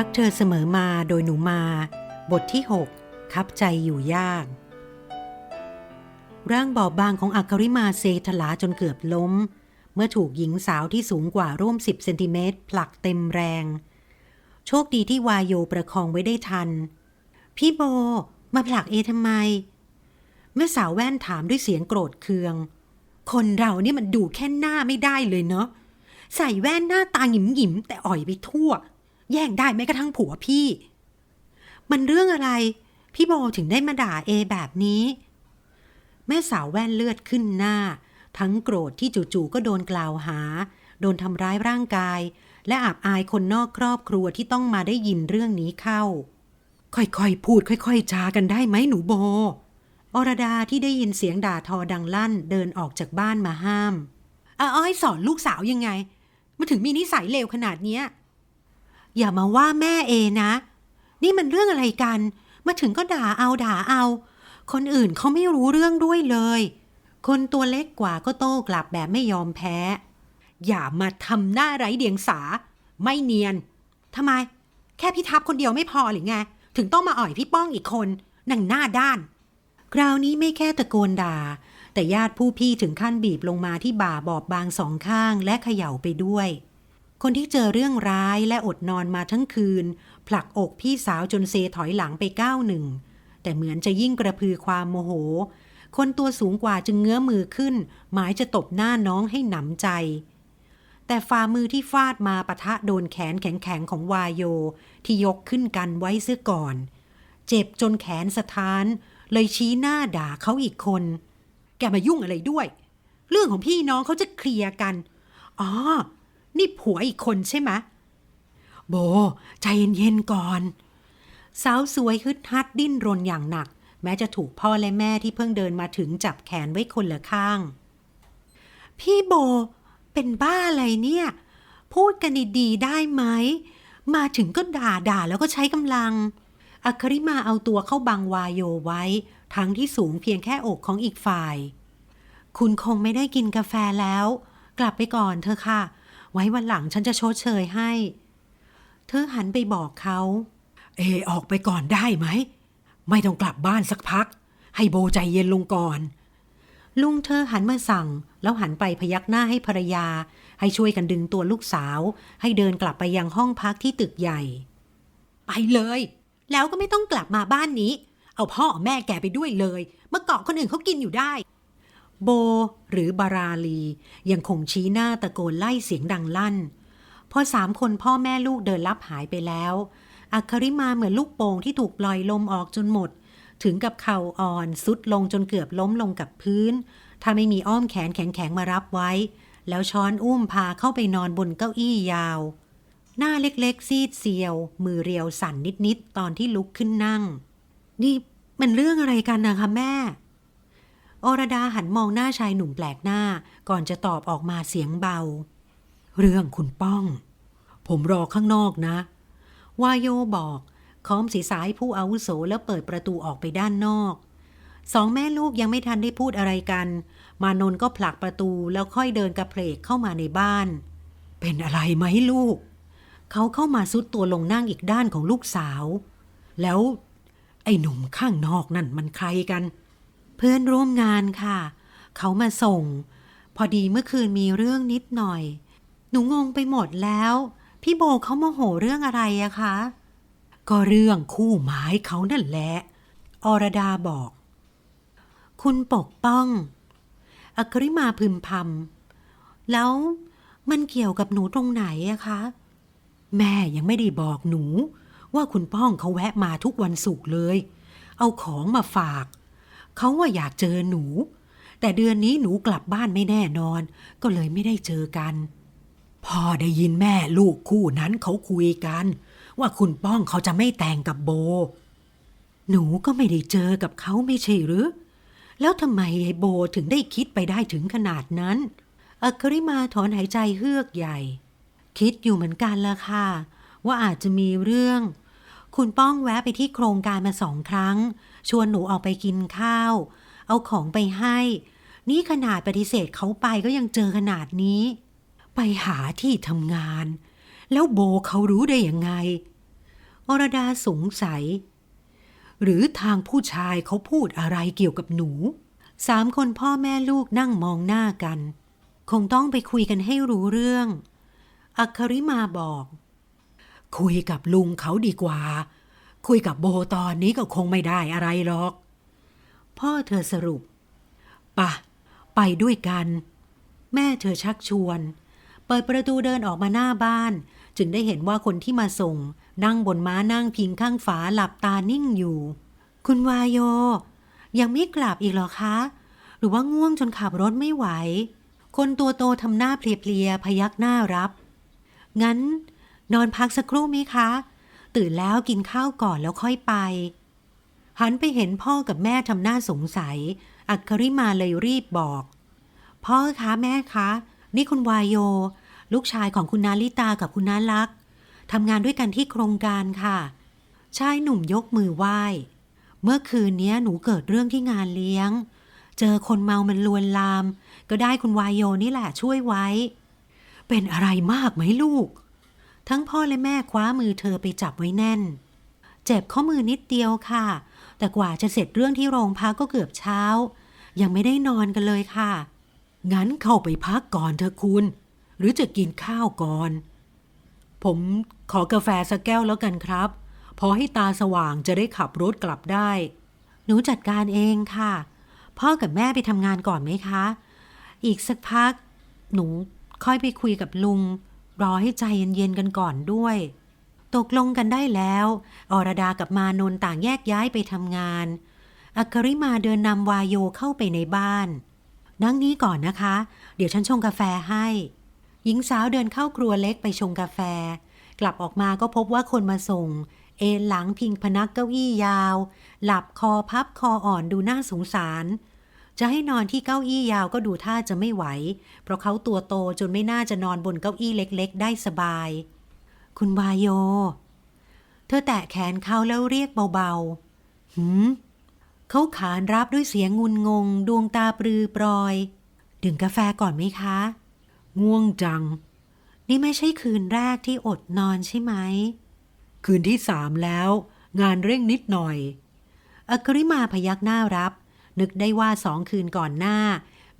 รักเธอเสมอมาโดยหนูมา บทที่ 6 คับใจอยู่ยาก ร่างบอบบางของอัคริมาเซทลาจนเกือบล้ม เมื่อถูกหญิงสาวที่สูงกว่าร่วม 10 เซนติเมตรผลักเต็มแรง โชคดีที่วายโยประคองไว้ได้ทัน พี่โบ มาผลักเอทำไมแม่สาวแว่นถามด้วยเสียงโกรธเคือง คนเราเนี่ยมันดูแค่หน้าไม่ได้เลยเนาะใส่แว่นหน้าตาหยิมหยิมแต่อ่อยไปทั่ว แย่งได้แม้กระทั่งผัวพี่ มันเรื่องอะไร พี่โบถึงได้มาด่าเอแบบนี้ แม่สาวแว่นเลือดขึ้นหน้า ทั้งโกรธที่จู่ๆก็โดนกล่าวหา โดนทำร้ายร่างกาย และอับอายคนนอกครอบครัวที่ต้องมาได้ยินเรื่องนี้เข้า ค่อยๆพูดค่อยๆจากันได้ไหมหนูโบอรดาที่ได้ยินเสียงด่าทอดังลั่นเดินออกจากบ้านมาห้ามอ้อยสอนลูกสาวยังไง มาถึงมีนิสัยเลวขนาดเนี้ย อย่ามาว่าแม่เอนะ นี่มันเรื่องอะไรกัน มาถึงก็ด่าเอาด่าเอา คนอื่นเขาไม่รู้เรื่องด้วยเลย คนตัวเล็กกว่าก็โต้กลับแบบไม่ยอมแพ้ อย่ามาทำหน้าไร้เดียงสา ไม่เนียนทำไม แค่พี่ทับคนเดียวไม่พอหรือไง ถึงต้องมาอ่อยพี่ป้องอีกคนนั่งหน้าด้าน คราวนี้ไม่แค่ตะโกนด่า แต่ญาติผู้พี่ถึงขั้นบีบลงมาที่บ่าบอบบางสองข้างและเขย่าไปด้วย คนที่เจอเรื่องร้ายและอดนอนมาทั้งคืน ผลักอกพี่สาวจนเซถอยหลังไปก้าวหนึ่ง แต่เหมือนจะยิ่งกระพือความโมโห คนตัวสูงกว่าจึงเงื้อมือขึ้น หมายจะตบหน้าน้องให้หนำใจ แต่ฝ่ามือที่ฟาดมาปะทะโดนแขนแข็งๆของวายโย ที่ยกขึ้นกันไว้เสียก่อน เจ็บจนแขนสะท้าน เลยชี้หน้าด่าเขาอีกคน แกมายุ่งอะไรด้วย เรื่องของพี่น้องเขาจะเคลียร์กันอ๋อ นี่ผัวอีกคนใช่ไหมโบ ใจเย็นๆก่อน สาวสวยฮึดฮัดดิ้นรนอย่างหนัก แม้จะถูกพ่อและแม่ที่เพิ่งเดินมาถึงจับแขนไว้คนละข้าง พี่โบ เป็นบ้าอะไรเนี่ย พูดกันดีๆได้ไหม มาถึงก็ด่าด่าแล้วก็ใช้กำลัง อัคริมาเอาตัวเข้าบังวายโยไว้ ทั้งที่สูงเพียงแค่อกของอีกฝ่าย คุณคงไม่ได้กินกาแฟแล้ว กลับไปก่อนเธอะค่ะ ไว้วันหลังฉันจะชดเชยให้ เธอหันไปบอกเขา เอ ออกไปก่อนได้ไหม ไม่ต้องกลับบ้านสักพัก ให้โบใจเย็นลงก่อน ลุงเธอหันมาสั่ง แล้วหันไปพยักหน้าให้ภรรยา ให้ช่วยกันดึงตัวลูกสาว ให้เดินกลับไปยังห้องพักที่ตึกใหญ่ ไปเลย แล้วก็ไม่ต้องกลับมาบ้านนี้ เอาพ่อแม่แกไปด้วยเลย เมื่อเกาะคนอื่นเขากินอยู่ได้ โบหรือบาราลี ยังคงชี้หน้าตะโกนไล่เสียงดังลั่น พอสามคนพ่อแม่ลูกเดินลับหายไปแล้ว อัคริมาเหมือนลูกโป่งที่ถูกปล่อยลมออกจนหมด ถึงกับเข่าอ่อนสุดลงจนเกือบล้มลงกับพื้น ถ้าไม่มีอ้อมแขนแข็งๆมารับไว้ แล้วช้อนอุ้มพาเข้าไปนอนบนเก้าอี้ยาว หน้าเล็กๆ ซีดเซียว มือเรียวสั่นนิดๆตอนที่ลุกขึ้นนั่ง นี่มันเรื่องอะไรกันนะคะแม่ อรดาหันมองหน้าชายหนุ่มแปลกหน้า ก่อนจะตอบออกมาเสียงเบา เรื่องคุณป้อง ผมรอข้างนอกนะ วายโยบอกค้อมศีรษะให้ผู้อาวุโสแล้วเปิดประตูออกไปด้านนอก สองแม่ลูกยังไม่ทันได้พูดอะไรกัน มานนก็ผลักประตูแล้วค่อยเดินกระเพลกเข้ามาในบ้าน เป็นอะไรไหมลูก เขาเข้ามาซุดตัวลงนั่งอีกด้านของลูกสาว แล้ว ไอ้หนุ่มข้างนอกนั่นมันใครกัน เพื่อนร่วมงานค่ะ เขามาส่ง พอดีเมื่อคืนมีเรื่องนิดหน่อย หนูงงไปหมดแล้ว พี่โบเขาโมโหเรื่องอะไรอะคะ ก็เรื่องคู่หมายเขานั่นแหละ อรดาบอก คุณปกป้อง อัคริมาพึมพำ แล้วมันเกี่ยวกับหนูตรงไหนอะคะ แม่ยังไม่ได้บอกหนู ว่าคุณป้องเขาแวะมาทุกวันศุกร์เลย เอาของมาฝาก เขาว่าอยากเจอหนู แต่เดือนนี้หนูกลับบ้านไม่แน่นอน ก็เลยไม่ได้เจอกันพ่อได้ยินแม่ลูกคู่นั้นเขาคุยกัน ว่าคุณป้องเขาจะไม่แต่งกับโบ หนูก็ไม่ได้เจอกับเขาไม่ใช่หรือ แล้วทำไมไอ้โบถึงได้คิดไปได้ถึงขนาดนั้นอัคริมาถอนหายใจเฮือกใหญ่ คิดอยู่เหมือนกันละค่ะ ว่าอาจจะมีเรื่อง คุณป้องแวะไปที่โครงการมาสองครั้ง ชวนหนูออกไปกินข้าว เอาของไปให้ นี่ขนาดปฏิเสธเขาไปก็ยังเจอขนาดนี้ ไปหาที่ทำงาน แล้วโบเขารู้ได้ยังไง อรดาสงสัย หรือทางผู้ชายเขาพูดอะไรเกี่ยวกับหนู สามคนพ่อแม่ลูกนั่งมองหน้ากัน คงต้องไปคุยกันให้รู้เรื่อง อัคคริมาบอก คุยกับลุงเขาดีกว่า คุยกับโบตอนนี้ก็คงไม่ได้อะไรหรอก พ่อเธอสรุปปะไปด้วยกัน แม่เธอชักชวน เปิดประตูเดินออกมาหน้าบ้าน จึงได้เห็นว่าคนที่มาส่ง นั่งบนม้านั่งพิงข้างฝาหลับตานิ่งอยู่ คุณวายโย ยังไม่กลับอีกหรอคะ หรือว่าง่วงจนขับรถไม่ไหว คนตัวโตทำหน้าเพลียๆพยักหน้ารับ งั้น นอนพักสักครู่ไหมคะ ตื่นแล้วกินข้าวก่อนแล้วค่อยไป หันไปเห็นพ่อกับแม่ทำหน้าสงสัย อัคคริมาเลยรีบบอก พ่อคะแม่คะ นี่คุณวายโย ลูกชายของคุณนาลิตากับคุณนาลักษ์ทำงานด้วยกันที่โครงการค่ะ ชายหนุ่มยกมือไหว้ เมื่อคืนนี้หนูเกิดเรื่องที่งานเลี้ยง เจอคนเมามันลวนลาม ก็ได้คุณวายโยนี่แหละช่วยไว้ เป็นอะไรมากไหมลูก ทั้งพ่อและแม่คว้ามือเธอไปจับไว้แน่น เจ็บข้อมือนิดเดียวค่ะ แต่กว่าจะเสร็จเรื่องที่โรงพักก็เกือบเช้า ยังไม่ได้นอนกันเลยค่ะ งั้นเข้าไปพักก่อนเถอะคุณ หรือจะกินข้าวก่อน ผมขอกาแฟสักแก้วแล้วกันครับ พอให้ตาสว่างจะได้ขับรถกลับได้ หนูจัดการเองค่ะ พ่อกับแม่ไปทำงานก่อนไหมคะ อีกสักพัก หนูค่อยไปคุยกับลุง รอให้ใจเย็นๆกันก่อนด้วย ตกลงกันได้แล้ว อรดากับมานนต่างแยกย้ายไปทำงาน อัคริมาเดินนำวายโยเข้าไปในบ้าน นั่งนี้ก่อนนะคะ เดี๋ยวฉันชงกาแฟให้ หญิงสาวเดินเข้าครัวเล็กไปชงกาแฟ กลับออกมาก็พบว่าคนมาส่ง เอนหลังพิงพนักเก้าอี้ยาว หลับคอพับคออ่อนดูน่าสงสาร จะให้นอนที่เก้าอี้ยาวก็ดูท่าจะไม่ไหว เพราะเขาตัวโตจนไม่น่าจะนอนบนเก้าอี้เล็ก ๆ ได้สบาย คุณวายโย เธอแตะแขนเขาแล้วเรียกเบาๆหืมเขาขานรับด้วยเสียงงุนงง ดวงตาปรือปรอย ดื่มกาแฟก่อนไหมคะ ง่วงจัง นี่ไม่ใช่คืนแรกที่อดนอนใช่ไหม คืนที่สามแล้ว งานเร่งนิดหน่อยอัคริมาพยักหน้ารับ นึกได้ว่าสองคืนก่อนหน้า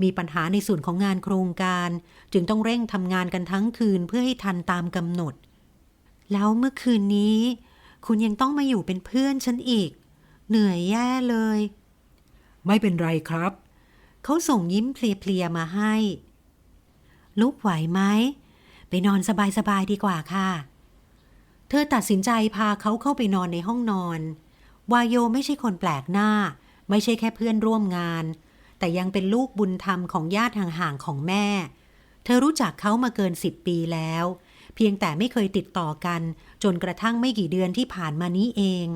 มีปัญหาในส่วนของงานโครงการ จึงต้องเร่งทำงานกันทั้งคืนเพื่อให้ทันตามกำหนด แล้วเมื่อคืนนี้ คุณยังต้องมาอยู่เป็นเพื่อนฉันอีก เหนื่อยแย่เลย ไม่เป็นไรครับ เขาส่งยิ้มเพลียๆมาให้ ลุกไหวไหมไปนอนสบายๆดีกว่าค่ะ เธอตัดสินใจพาเขาเข้าไปนอนในห้องนอน วายโยไม่ใช่คนแปลกหน้า ไม่ใช่แค่เพื่อนร่วมงาน แต่ยังเป็นลูกบุญธรรมของญาติห่างๆของแม่ เธอรู้จักเขามาเกินสิบปีแล้ว เพียงแต่ไม่เคยติดต่อกัน จนกระทั่งไม่กี่เดือนที่ผ่านมานี้เอง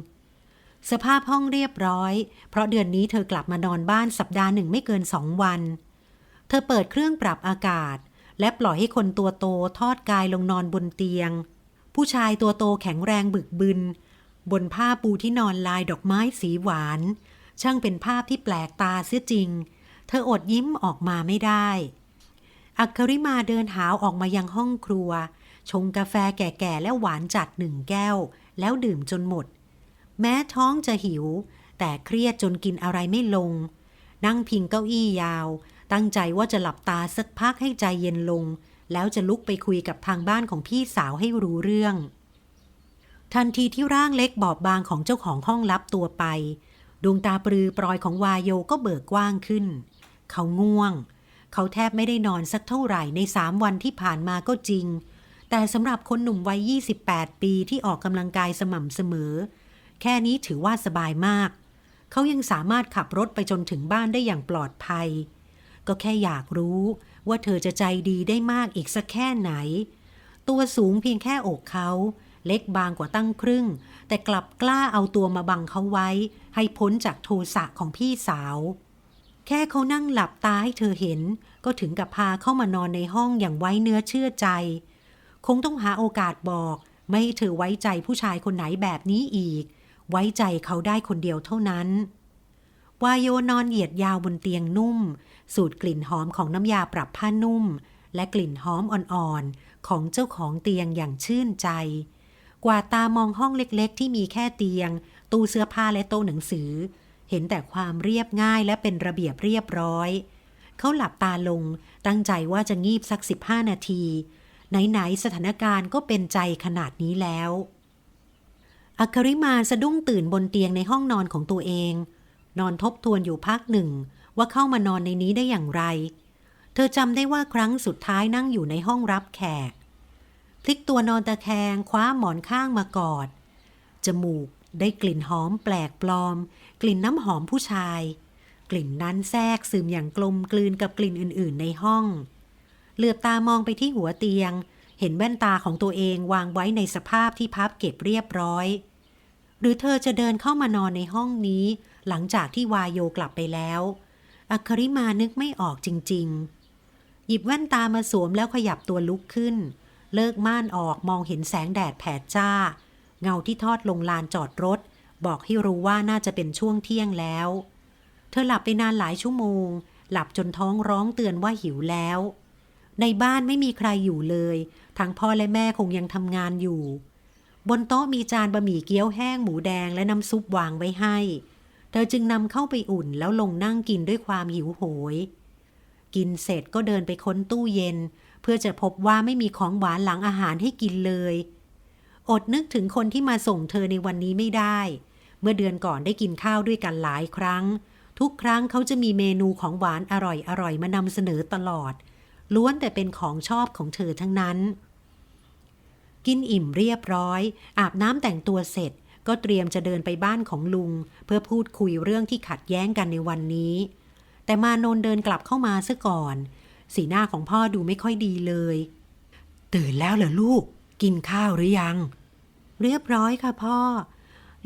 สภาพห้องเรียบร้อย เพราะเดือนนี้เธอกลับมานอนบ้านสัปดาห์หนึ่งไม่เกินสองวัน เธอเปิดเครื่องปรับอากาศ และปล่อยให้คนตัวโตทอดกายลงนอนบนเตียง ผู้ชายตัวโตแข็งแรงบึกบึนบนผ้าปูที่นอนลายดอกไม้สีหวาน ช่างเป็นภาพที่แปลกตาเสียจริง เธออดยิ้มออกมาไม่ได้ อัคคริมาเดินหาวออกมายังห้องครัว ชงกาแฟแก่ๆและหวานจัดหนึ่งแก้ว แล้วดื่มจนหมด แม้ท้องจะหิว แต่เครียดจนกินอะไรไม่ลง นั่งพิงเก้าอี้ยาว ตั้งใจว่าจะหลับตาสักพักให้ใจเย็นลง แล้วจะลุกไปคุยกับทางบ้านของพี่สาวให้รู้เรื่องทันทีที่ร่างเล็กบอบบางของเจ้าของห้องลับตัวไป ดวงตาปรือปรอยของวายโยก็เบิกกว้างขึ้น เขาง่วง เขาแทบไม่ได้นอนสักเท่าไหร่ในสามวันที่ผ่านมาก็จริง แต่สำหรับคนหนุ่มวัย 28 ปีที่ออกกำลังกายสม่ำเสมอ แค่นี้ถือว่าสบายมาก เขายังสามารถขับรถไปจนถึงบ้านได้อย่างปลอดภัย ก็แค่อยากรู้ว่าเธอจะใจดีได้มากอีกสักแค่ไหน ตัวสูงเพียงแค่อกเขา เล็กบางกว่าตั้งครึ่ง แต่กลับกล้าเอาตัวมาบังเขาไว้ ให้พ้นจากโทสะของพี่สาว แค่เขานั่งหลับตาให้เธอเห็น ก็ถึงกับพาเข้ามานอนในห้องอย่างไว้เนื้อเชื่อใจ คงต้องหาโอกาสบอก ไม่ให้เธอไว้ใจผู้ชายคนไหนแบบนี้อีก ไว้ใจเขาได้คนเดียวเท่านั้นวายโยนอนเหยียดยาวบนเตียงนุ่ม สูดกลิ่นหอมของน้ำยาปรับผ้านุ่ม และกลิ่นหอมอ่อนๆ ของเจ้าของเตียงอย่างชื่นใจ กว่าตามองห้องเล็กๆ ที่มีแค่เตียง ตู้เสื้อผ้าและโต๊ะหนังสือ เห็นแต่ความเรียบง่ายและเป็นระเบียบเรียบร้อย เขาหลับตาลง ตั้งใจว่าจะงีบสัก 15 นาที ไหน ๆ สถานการณ์ก็เป็นใจขนาดนี้แล้วอัคริมาสะดุ้งตื่นบนเตียงในห้องนอนของตัวเอง นอนทบทวนอยู่พักหนึ่ง ว่าเข้ามานอนในนี้ได้อย่างไร เธอจำได้ว่าครั้งสุดท้ายนั่งอยู่ในห้องรับแขก พลิกตัวนอนตะแคงคว้าหมอนข้างมากอด จมูกได้กลิ่นหอมแปลกปลอม กลิ่นน้ำหอมผู้ชาย กลิ่นนั้นแทรกซึมอย่างกลมกลืนกับกลิ่นอื่น ๆ ในห้อง เหลือบตามองไปที่หัวเตียง เห็นแว่นตาของตัวเองวางไว้ในสภาพที่พับเก็บเรียบร้อย หรือเธอจะเดินเข้ามานอนในห้องนี้ หลังจากที่วายโยกลับไปแล้วอัคริมานึกไม่ออกจริง ๆ หยิบแว่นตามาสวมแล้วขยับตัวลุกขึ้น เลิกม่านออกมองเห็นแสงแดดแผดจ้า เงาที่ทอดลงลานจอดรถ บอกให้รู้ว่าน่าจะเป็นช่วงเที่ยงแล้ว เธอหลับไปนานหลายชั่วโมง หลับจนท้องร้องเตือนว่าหิวแล้ว ในบ้านไม่มีใครอยู่เลย ทั้งพ่อและแม่คงยังทำงานอยู่ บนโต๊ะมีจานบะหมี่เกี๊ยวแห้งหมูแดงและน้ำซุปวางไว้ให้ เธอจึงนำเข้าไปอุ่นแล้วลงนั่งกินด้วยความหิวโหย กินเสร็จก็เดินไปค้นตู้เย็น เพื่อจะพบว่าไม่มีของหวานหลังอาหารให้กินเลย อดนึกถึงคนที่มาส่งเธอในวันนี้ไม่ได้ เมื่อเดือนก่อนได้กินข้าวด้วยกันหลายครั้ง ทุกครั้งเขาจะมีเมนูของหวานอร่อยๆมานำเสนอตลอด ล้วนแต่เป็นของชอบของเธอทั้งนั้น กินอิ่มเรียบร้อย อาบน้ำแต่งตัวเสร็จก็เตรียมจะเดินไปบ้านของลุง เพื่อพูดคุยเรื่องที่ขัดแย้งกันในวันนี้ แต่มานนเดินกลับเข้ามาซะก่อน สีหน้าของพ่อดูไม่ค่อยดีเลย ตื่นแล้วเหรอลูก กินข้าวหรือยัง เรียบร้อยค่ะพ่อ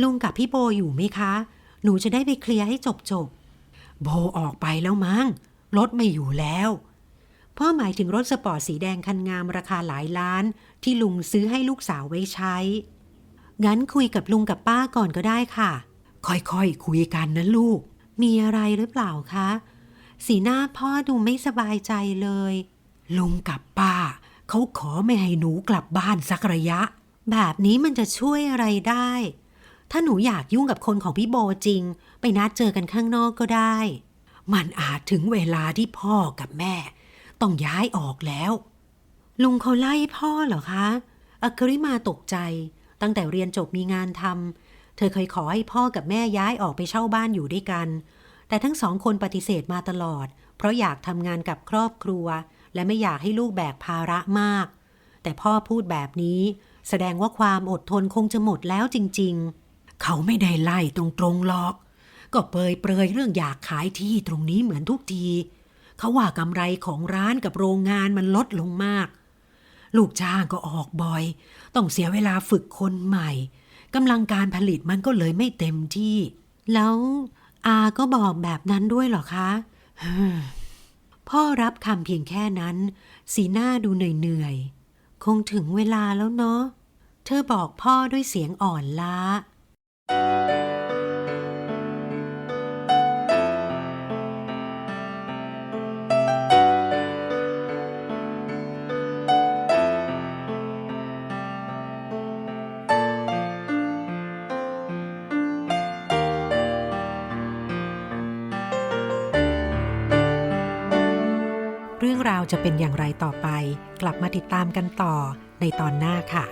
ลุงกับพี่โบอยู่ไหมคะ หนูจะได้ไปเคลียร์ให้จบจบๆโบออกไปแล้วมั้ง รถไม่อยู่แล้ว พ่อหมายถึงรถสปอร์ตสีแดงคันงามราคาหลายล้าน ที่ลุงซื้อให้ลูกสาวไว้ใช้ งั้นคุยกับลุงกับป้าก่อนก็ได้ค่ะ ค่อยๆคคุยกันนะลูก มีอะไรหรือเปล่าคะ สีหน้าพ่อดูไม่สบายใจเลย ลุงกับป้า เขาขอไม่ให้หนูกลับบ้านสักระยะ แบบนี้มันจะช่วยอะไรได้ ถ้าหนูอยากยุ่งกับคนของพี่โบจริง ไปนัดเจอกันข้างนอกก็ได้ มันอาจถึงเวลาที่พ่อกับแม่ ต้องย้ายออกแล้ว ลุงเขาไล่พ่อเหรอคะอัคริมาตกใจ ตั้งแต่เรียนจบมีงานทำ เธอเคยขอให้พ่อกับแม่ย้ายออกไปเช่าบ้านอยู่ด้วยกัน แต่ทั้งสองคนปฏิเสธมาตลอด เพราะอยากทำงานกับครอบครัว และไม่อยากให้ลูกแบกภาระมาก แต่พ่อพูดแบบนี้ แสดงว่าความอดทนคงจะหมดแล้วจริง ๆ เขาไม่ได้ไล่ตรงๆหรอก ก็เปยเปรยเรื่องอยากขายที่ตรงนี้เหมือนทุกที เขาว่ากำไรของร้านกับโรงงานมันลดลงมาก ลูกจ้างก็ออกบ่อย ต้องเสียเวลาฝึกคนใหม่ กำลังการผลิตมันก็เลยไม่เต็มที่ แล้วอาก็บอกแบบนั้นด้วยหรอคะพ่อรับคำเพียงแค่นั้น สีหน้าดูเหนื่อยๆ คงถึงเวลาแล้วเนาะ เธอบอกพ่อด้วยเสียงอ่อนล้า จะเป็นอย่างไรต่อไป กลับมาติดตามกันต่อในตอนหน้าค่ะ